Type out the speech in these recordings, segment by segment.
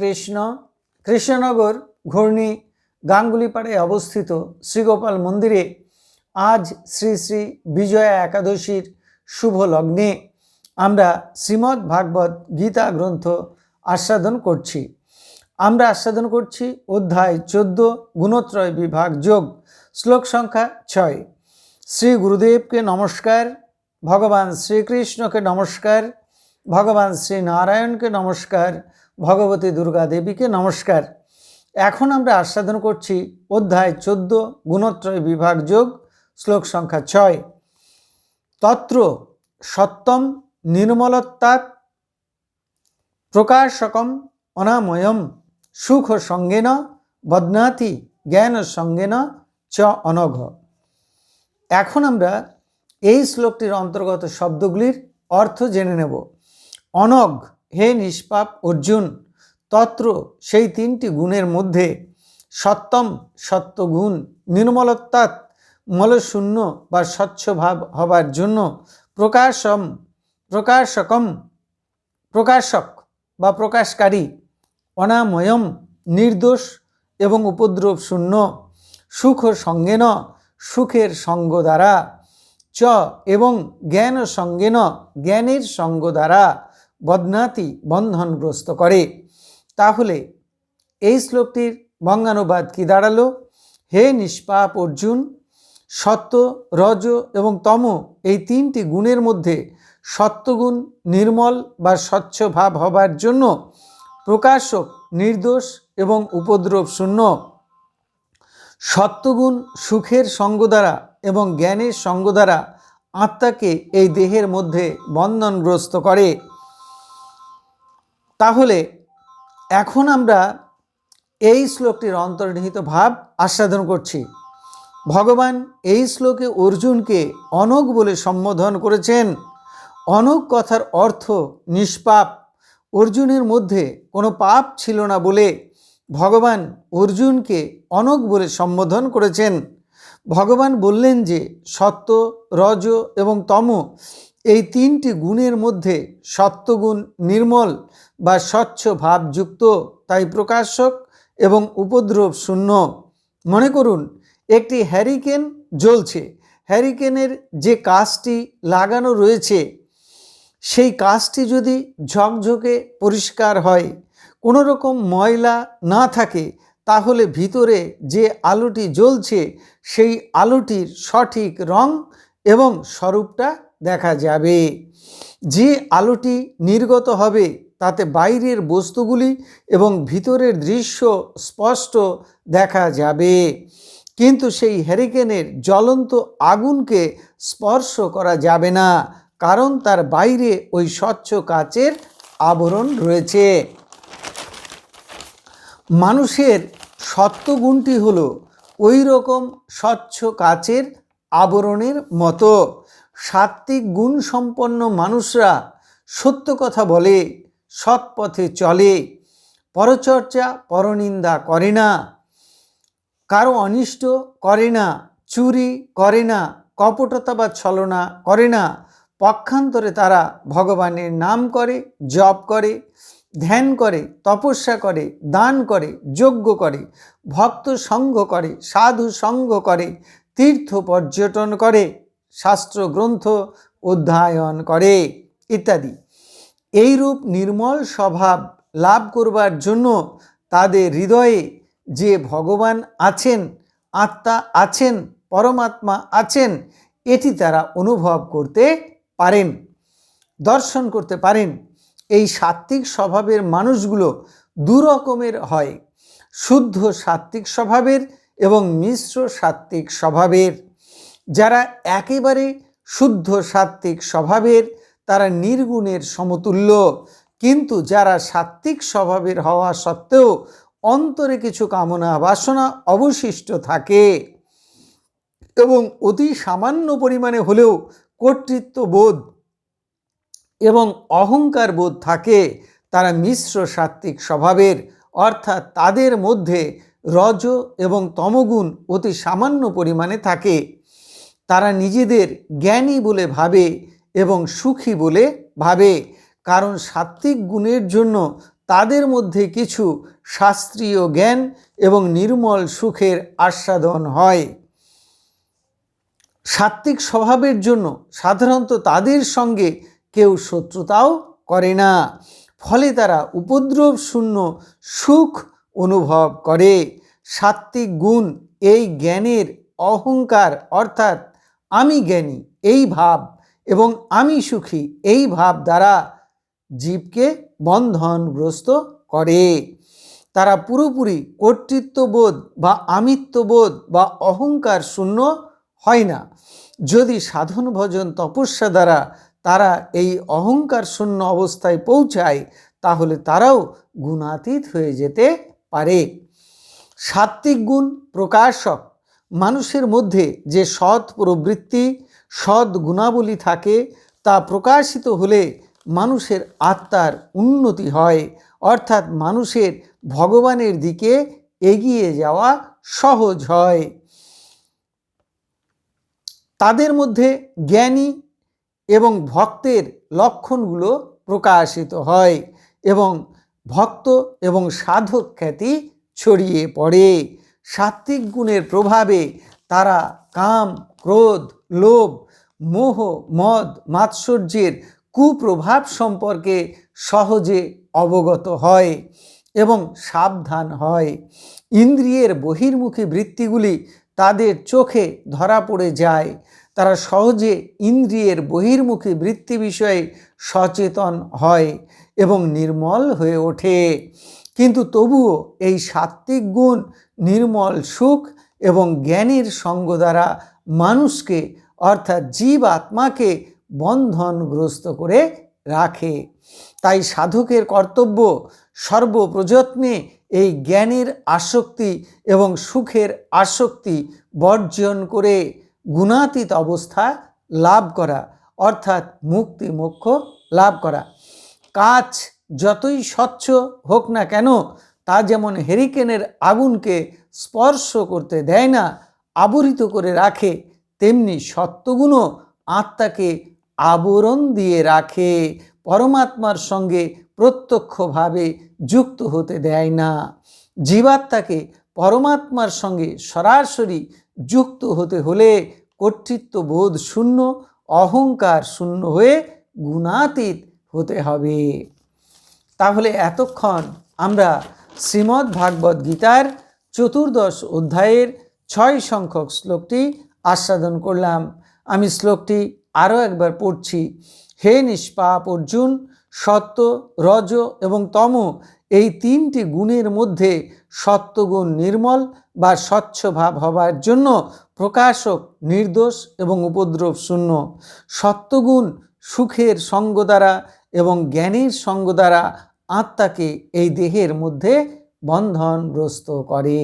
কৃষ্ণ, কৃষ্ণনগর ঘূর্ণি গাঙ্গুলিপাড়ে অবস্থিত শ্রীগোপাল মন্দিরে আজ শ্রী শ্রী বিজয়া একাদশীর শুভ লগ্নে আমরা শ্রীমদ্ ভাগবত গীতা গ্রন্থ আস্বাদন করছি। আমরা আস্বাদন করছি অধ্যায় চোদ্দ, গুণত্রয় বিভাগ যোগ, শ্লোক সংখ্যা ছয়। শ্রী গুরুদেবকে নমস্কার, ভগবান শ্রীকৃষ্ণকে নমস্কার, ভগবান শ্রী নারায়ণকে নমস্কার ভগবতী দুর্গা দেবীকে নমস্কার। এখন আমরা আস্বাদন করছি অধ্যায় চোদ্দ, গুণত্রয় বিভাগ যোগ, শ্লোক সংখ্যা ছয়। তত্র সত্যম নির্মলত্বাৎ প্রকাশকম অনাময়ম সুখ সঙ্গে সঙ্গেন বদনাতি জ্ঞান সঙ্গে সঙ্গেন চ অনঘ। এখন আমরা এই শ্লোকটির অন্তর্গত শব্দগুলির অর্থ জেনে নেব। অনগ হে নিষ্পাপ অর্জুন, তত্র সেই তিনটি গুণের মধ্যে সত্যম সত্যগুণ নির্মলত্বাৎ মলশূন্য বা স্বচ্ছ ভাব হবার জন্য প্রকাশম, প্রকাশকম, প্রকাশক বা প্রকাশকারী, অনাময়ম, নির্দোষ এবং উপদ্রব শূন্য, সুখ সঙ্গেন, সুখের সঙ্গ দ্বারা, চ এবং জ্ঞান সঙ্গে ন জ্ঞানের সঙ্গ দ্বারা বদনাতি বন্ধনগ্রস্ত করে। তাহলে এই শ্লোকটির বঙ্গানুবাদ কি দাঁড়াল? হে নিষ্পাপ অর্জুন, সত্য, রজ এবং তম এই তিনটি গুণের মধ্যে সত্যগুণ নির্মল বা স্বচ্ছ ভাব হবার জন্য প্রকাশক নির্দোষ এবং উপদ্রব শূন্য। সত্যগুণ সুখের সঙ্গ দ্বারা এবং জ্ঞানের সঙ্গ দ্বারা আত্মাকে এই দেহের মধ্যে বন্ধনগ্রস্ত করে। তাহলে এখন আমরা এই শ্লোকটির অন্তর্নিহিত ভাব আস্বাদন করছি। ভগবান এই শ্লোকে অর্জুনকে অনক বলে সম্বোধন করেছেন। অনক কথার অর্থ নিষ্পাপ। অর্জুনের মধ্যে কোনো পাপ ছিল না বলে ভগবান অর্জুনকে অনক বলে সম্বোধন করেছেন। ভগবান বললেন যে সত্য, রজ এবং তম এই তিনটি গুণের মধ্যে সত্যগুণ নির্মল বা স্বচ্ছ ভাবযুক্ত, তাই প্রকাশক এবং উপদ্রব শূন্য। মনে করুন, একটি হ্যারিকেন জ্বলছে। হ্যারিকেনের যে কাজটি লাগানো রয়েছে, সেই কাজটি যদি ঝকঝকে পরিষ্কার হয় কোনো রকম ময়লা না থাকে, তাহলে ভিতরে যে আলোটি জ্বলছে, সেই আলোটির সঠিক রং এবং স্বরূপটা দেখা যাবে। যে আলোটি নির্গত হবে, তাতে বাইরের বস্তুগুলি এবং ভিতরের দৃশ্য স্পষ্ট দেখা যাবে। কিন্তু সেই হ্যারিকেনের জ্বলন্ত আগুনকে স্পর্শ করা যাবে না, কারণ তার বাইরে ওই স্বচ্ছ কাচের আবরণ রয়েছে। মানুষের সত্যগুণটি হলো ওই রকম স্বচ্ছ কাচের আবরণের মতো। সাত্ত্বিক গুণ সম্পন্ন মানুষরা সত্য কথা বলে, সৎ পথে চলে, পরচর্চা, পরনিন্দা করে না, কারও অনিষ্ট করে না, চুরি করে না কপটতা বা ছলনা করে না, পক্ষান্তরে তারা ভগবানের নাম করে, জপ করে, ধ্যান করে, তপস্যা করে, দান করে, যজ্ঞ করে, ভক্ত সঙ্গ করে, সাধু সঙ্গ করে, তীর্থ পর্যটন করে। শাস্ত্র গ্রন্থ অধ্যয়ন করে, ইত্যাদি। এইরূপ নির্মল স্বভাব লাভ করবার জন্য তাদের হৃদয়ে যে ভগবান আছেন, আত্মা আছেন, পরমাত্মা আছেন, এটি তারা অনুভব করতে পারেন, দর্শন করতে পারেন। এই সাত্ত্বিক স্বভাবের মানুষগুলো দু রকমের হয়, শুদ্ধ সাত্ত্বিক স্বভাবের এবং মিশ্র সাত্ত্বিক স্বভাবের। যারা একেবারে শুদ্ধ সাত্ত্বিক স্বভাবের, তারা নির্গুণের সমতুল্য। কিন্তু যারা সাত্ত্বিক স্বভাবের হওয়া সত্ত্বেও অন্তরে কিছু কামনা বাসনা অবশিষ্ট থাকে এবং অতি সামান্য পরিমাণে হলেও কর্তৃত্ব বোধ এবং অহংকার বোধ থাকে, তারা মিশ্র সাত্ত্বিক স্বভাবের, অর্থাৎ তাদের মধ্যে রজ এবং তমগুণ অতি সামান্য পরিমাণে থাকে। তারা নিজেদের জ্ঞানী বলে ভাবে এবং সুখী বলে ভাবে। কারণ সাত্ত্বিক গুণের জন্য তাদের মধ্যে কিছু শাস্ত্রীয় জ্ঞান এবং নির্মল সুখের আস্বাদন হয়। সাত্ত্বিক স্বভাবের জন্য সাধারণত তাদের সঙ্গে কেউ শত্রুতাও করে না। ফলে তারা উপদ্রব শূন্য সুখ অনুভব করে। সাত্ত্বিক গুণ এই জ্ঞানের অহংকার অর্থাৎ আমি জ্ঞানী, এই ভাব এবং আমি সুখী, এই ভাব দ্বারা জীবকে বন্ধনগ্রস্ত করে। তারা পুরোপুরি কর্তৃত্ববোধ বা আমিত্ববোধ বা অহংকার শূন্য হয় না। যদি সাধন ভজন তপস্যা দ্বারা তারা এই অহংকার শূন্য অবস্থায় পৌঁছায়, তাহলে তারাও গুণাতীত হয়ে যেতে পারে। সাত্ত্বিক গুণ প্রকাশক মানুষের মধ্যে যে সৎ প্রবৃত্তি, সৎ গুণাবলী থাকে, তা প্রকাশিত হলে মানুষের আত্মার উন্নতি হয়। অর্থাৎ মানুষের ভগবানের দিকে এগিয়ে যাওয়া সহজ হয়। তাদের মধ্যে জ্ঞানী এবং ভক্তের লক্ষণগুলো প্রকাশিত হয় এবং ভক্ত এবং সাধক খ্যাতি ছড়িয়ে পড়ে। সাত্ত্বিক গুণের প্রভাবে তারা কাম, ক্রোধ, লোভ, মোহ, মদ, মাৎসর্যের কুপ্রভাব সম্পর্কে সহজে অবগত হয় এবং সাবধান হয়। ইন্দ্রিয়ের বহির্মুখী বৃত্তিগুলি তাদের চোখে ধরা পড়ে যায়। তারা সহজে ইন্দ্রিয়ের বহির্মুখী বৃত্তি বিষয়ে সচেতন হয় এবং নির্মল হয়ে ওঠে। কিন্তু তবুও এই সাত্ত্বিক গুণ নির্মল সুখ এবং জ্ঞানের সঙ্গ দ্বারা মানুষকে, অর্থাৎ জীব আত্মাকে বন্ধনগ্রস্ত করে রাখে। তাই সাধকের কর্তব্য সর্বপ্রযত্নে এই জ্ঞানের আসক্তি এবং সুখের আসক্তি বর্জন করে গুণাতীত অবস্থা লাভ করা, অর্থাৎ মুক্তি মোক্ষ লাভ করা। কাজ যতই স্বচ্ছ হোক না কেন তা যেমন হেরিকেনের আগুনকে স্পর্শ করতে দেয় না, আবরিত করে রাখে, তেমনি সত্যগুণও আত্মাকে আবরণ দিয়ে রাখে, পরমাত্মার সঙ্গে প্রত্যক্ষভাবে যুক্ত হতে দেয় না। জীবাত্মাকে পরমাত্মার সঙ্গে সরাসরি যুক্ত হতে হলে কর্তৃত্ব বোধ শূন্য, অহংকার শূন্য হয়ে গুণাতীত হতে হবে। তাহলে এতক্ষণ আমরা শ্রীমদ্ ভাগবত গীতার চতুর্দশ অধ্যায়ের ছয় সংখ্যক শ্লোকটি আস্বাদন করলাম। আমি শ্লোকটি আরও একবার পড়ছি। হে নিষ্পাপ অর্জুন, সত্য, রজ এবং তম এই তিনটি গুণের মধ্যে সত্যগুণ নির্মল বা স্বচ্ছ ভাব হবার জন্য প্রকাশক, নির্দোষ এবং উপদ্রব শূন্য। সত্যগুণ সুখের সঙ্গ দ্বারা এবং জ্ঞানের সঙ্গ দ্বারা আত্মাকে এই দেহের মধ্যে বন্ধনগ্রস্ত করে।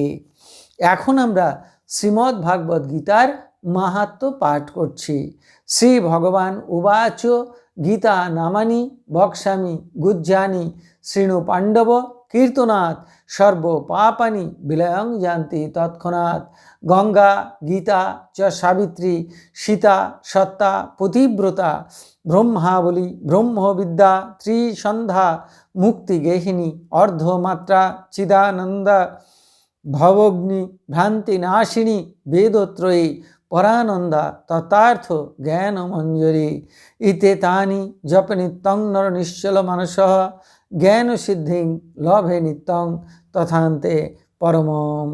এখন আমরা শ্রীমদ্ ভাগবত গীতার মাহাত্ম পাঠ করছি। শ্রী ভগবান উবাচ গীতা নামানি বক্সামি গুজ্জানি শৃণু পাণ্ডব কীর্তনাথ সর্ব পাপানি বিলয়ং জানতি তৎক্ষণাৎ। গঙ্গা গীতা চ সাবিত্রী সীতা সত্তা পতিব্রতা ব্রহ্মাবলী ব্রহ্মবিদ্যা ত্রিসন্ধ্যা মুক্তিগেহিনী অর্ধমাত্রা, চিদানন্দা, ভবগ্নি ভ্রান্তিনাশিনী বেদত্রয়ী, পরানন্দা, তথার্থ জ্ঞান মঞ্জরি ইতে তানি জপ নিত্যং নর নিশ্চল মানস, জ্ঞান সিদ্ধিং লভে নিত্যং, তথান্তে পরম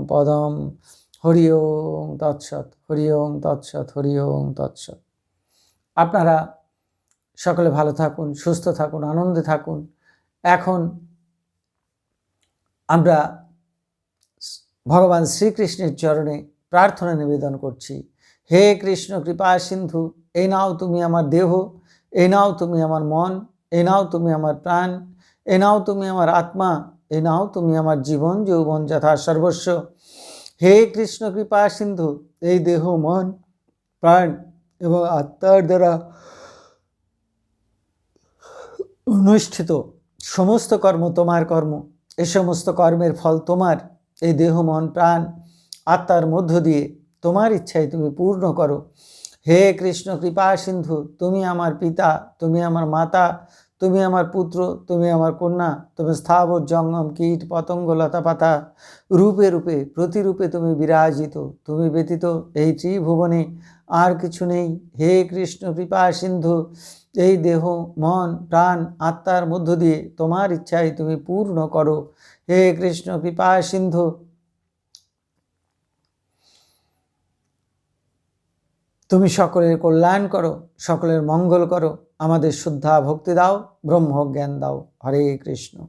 পদম। হরি ওং তৎসৎ, হরি ওং তৎসৎ, হরি ওং তৎসৎ। আপনারা সকলে ভালো থাকুন, সুস্থ থাকুন, আনন্দে থাকুন। এখন আমরা ভগবান শ্রীকৃষ্ণের চরণে প্রার্থনা নিবেদন করছি। হে কৃষ্ণ, কৃপা, সিন্ধু, এই নাও তুমি আমার দেহ, এই নাও তুমি আমার মন, এই নাও তুমি আমার প্রাণ এ নাও তুমি আমার আত্মা এ নাও তুমি আমার জীবন, যৌবন যথা সর্বস্ব। হে কৃষ্ণ, কৃপা, সিন্ধু, এই দেহ, মন, প্রাণ এবং আত্মার দ্বারা অনুষ্ঠিত। সমস্ত কর্ম তোমার কর্ম, এ সমস্ত কর্মের ফল তোমার। এই দেহ, মন, প্রাণ, আত্মার মধ্য দিয়ে তোমার ইচ্ছায় তুমি পূর্ণ করো। হে কৃষ্ণ, কৃপা, সিন্ধু, তুমি আমার পিতা, তুমি আমার মাতা, তুমি আমার পুত্র, তুমি আমার কন্যা, তুমি স্থাবর, জঙ্গম, কীট, পতঙ্গ, লতা পাতা। রূপে রূপে, প্রতিরূপে তুমি বিরাজিত, তুমি ব্যতীত এই ত্রিভুবনে আর কিছু নেই। হে কৃষ্ণ, কৃপা, সিন্ধু এই দেহ, মন, প্রাণ, আত্মার মধ্য দিয়ে তোমার ইচ্ছাই তুমি পূর্ণ করো। হে কৃষ্ণ, কৃপা সিন্ধু। তুমি সকলের কল্যাণ করো, সকলের মঙ্গল করো, আমাদের শুদ্ধা ভক্তি দাও, ব্রহ্মজ্ঞান দাও। হরে কৃষ্ণ।